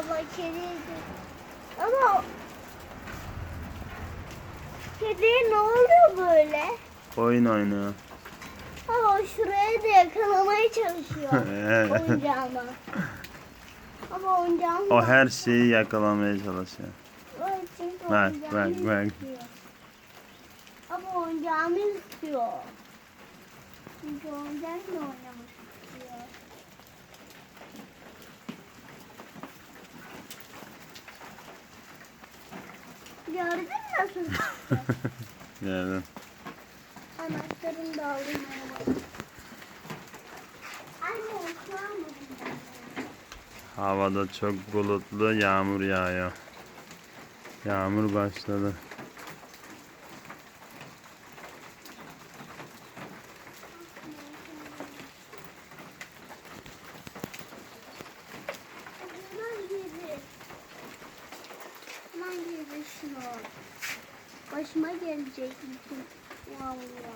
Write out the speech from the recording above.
Baba kediydi. Ama kediye ne oluyor böyle? Oyun oynuyor. Ama şuraya da yakalamaya çalışıyor oyuncağını. Ama oyuncağını o her şeyi yakalamaya çalışıyor. Evet, çünkü Bak, oyuncağını bak, bak. istiyor. Ama oyuncağını istiyor. Çünkü oyuncakla oynamak istiyor. Gördün mü nasıl? Yani Anahtarını da aldım. ama. Anne ıslanmadım havada çok bulutlu yağmur yağıyor. Yağmur başladı. Şunu. Başıma gelecek bütün. Vallahi.